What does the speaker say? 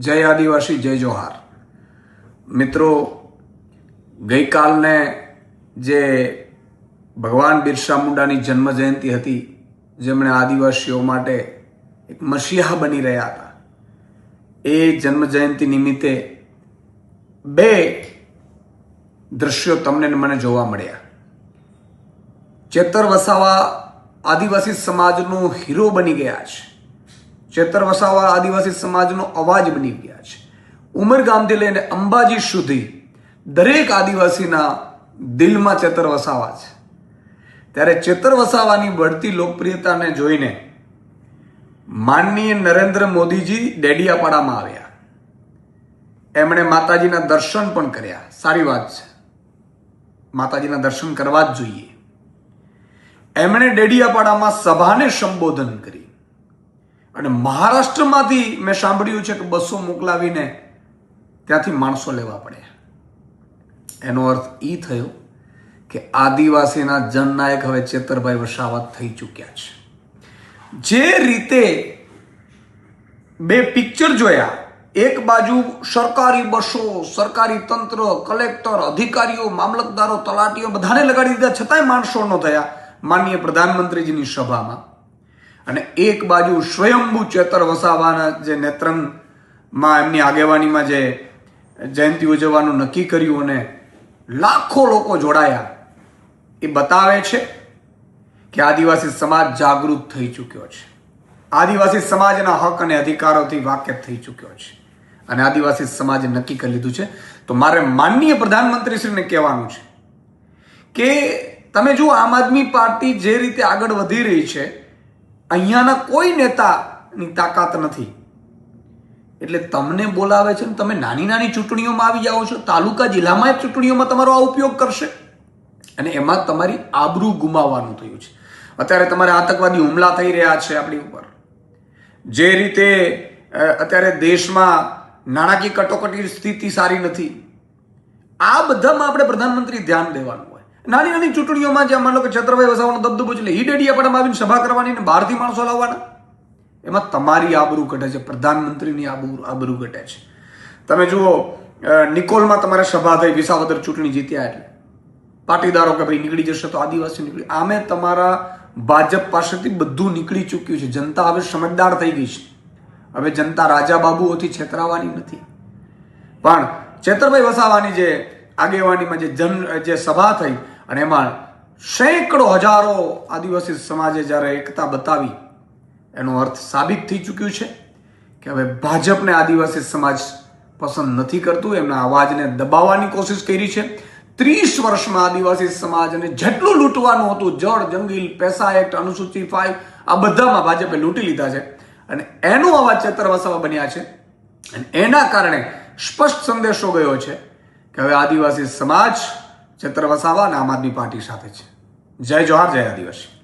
જય આદિવાસી, જય જોહાર. મિત્રો, ગઈકાલને જે ભગવાન બિરસા મુંડાની જન્મ જયંતિ હતી, જેમણે આદિવાસીઓ માટે એક મસીહા બની રહ્યા હતા, એ જન્મ જયંતિ નિમિત્તે બે દ્રશ્યો તમને મને જોવા મળ્યા. ચેતર વસાવા આદિવાસી સમાજનો હીરો બની ગયા છે. ચેતર વસાવા આદિવાસી સમાજનો અવાજ બની ગયા છે. ઉમરગામથી લઈને અંબાજી સુધી દરેક આદિવાસીના દિલમાં ચેતર વસાવા છે. ત્યારે ચેતર વસાવાની બઢતી લોકપ્રિયતાને જોઈને માનનીય નરેન્દ્ર મોદીજી ડેડિયાપાડામાં આવ્યા. એમણે માતાજીના દર્શન પણ કર્યા. સારી વાત છે. માતાજીના દર્શન કરવા જ જોઈએ. એમણે ડેડિયાપાડામાં સભાને સંબોધન કરી અને મહારાષ્ટ્રમાંથી મેં સાંભળ્યું છે કે બસો મોકલાવીને ત્યાંથી માણસો લેવા પડ્યા એનો અર્થ એ થયો કે આદિવાસીના જનનાયક હવે ચેતરભાઈ વસાવત થઈ ચૂક્યા છે. જે રીતે બે પિક્ચર જોયા, એક બાજુ સરકારી બસો, સરકારી તંત્ર, કલેક્ટર, અધિકારીઓ, મામલતદારો, તલાટીઓ, બધાને લગાડી દીધા, છતાંય માણસો ન થયા. માનનીય પ્રધાનમંત્રીજીની સભામાં અને એક બાજુ સ્વયંભૂ ચેતર વસાવાના જે નેત્રંગમાં એમની આગેવાનીમાં જે જયંતિ ઉજવવાનું નક્કી કર્યું અને લાખો લોકો જોડાયા, એ બતાવે છે કે આદિવાસી સમાજ જાગૃત થઈ ચૂક્યો છે. આદિવાસી સમાજના હક અને અધિકારોથી વાકેફ થઈ ચૂક્યો છે. અને આદિવાસી સમાજે નક્કી કરી લીધું છે. તો મારે માનનીય પ્રધાનમંત્રીશ્રીને કહેવાનું છે કે તમે જુઓ, આમ આદમી પાર્ટી જે રીતે આગળ વધી રહી છે અહીંયાના કોઈ નેતાની તાકાત નથી. એટલે તમને બોલાવે છે ને તમે નાની નાની ચૂંટણીઓમાં આવી જાઓ છો, તાલુકા જિલ્લામાં ચૂંટણીઓમાં તમારો આ ઉપયોગ કરશે. અને એમાં તમારી આબરૂ ગુમાવવાનું થયું છે. અત્યારે તમારે આતંકવાદી હુમલા થઈ રહ્યા છે આપણી ઉપર. જે રીતે અત્યારે દેશમાં નાણાકીય કટોકટી સ્થિતિ સારી નથી. આ બધામાં આપણે પ્રધાનમંત્રી ધ્યાન દેવાનું. નાની નાની ચૂંટણીઓમાં જ્યાં માનો કે છત્રભાઈ વસાવાનો દબદબો એટલે ઈ ડેડિયાપાડામાં આવીને સભા કરવાની ને બહારથી માણસો લાવવાના, એમાં તમારી આબરૂ ઘટે છે, પ્રધાનમંત્રીની આબરૂ આબરૂ ઘટે છે. તમે જુઓ નિકોલમાં તમારે સભા થઈ, વિસાવદર ચૂંટણી જીત્યા એટલે. પાટીદારો કે ભાઈ નીકળી જશે તો આદિવાસી નીકળી, આમે તમારા ભાજપ પાસેથી બધું નીકળી ચૂક્યું છે. જનતા હવે સમજદાર થઈ ગઈ છે. હવે જનતા રાજા બાબુઓથી છેતરાવાની નથી. પણ છેતરભાઈ વસાવાની જે આગેવાનીમાં જે જન, જે સભા થઈ અને એમાં સેંકડો હજારો આદિવાસી સમાજે જ્યારે એકતા બતાવી, એનો અર્થ સાબિત થઈ ચૂક્યું છે કે હવે ભાજપને આદિવાસી સમાજ પસંદ નથી કરતું, એમના અવાજને દબાવવાની કોશિશ કરી છે. ત્રીસ વર્ષમાં આદિવાસી સમાજને જેટલું લૂંટવાનું હતું, જળ, જંગલ, પૈસા એક્ટ અનુસૂચિ ફાઇવ આ બધામાં ભાજપે લૂંટી લીધા છે. અને એનો અવાજ ચેતર બન્યા છે. અને એના કારણે સ્પષ્ટ સંદેશો ગયો છે હવે આદિવાસી સમાજ ચેતર વસાવા અને આમ આદમી પાર્ટી સાથે છે. જય જોહાર, જય આદિવાસી.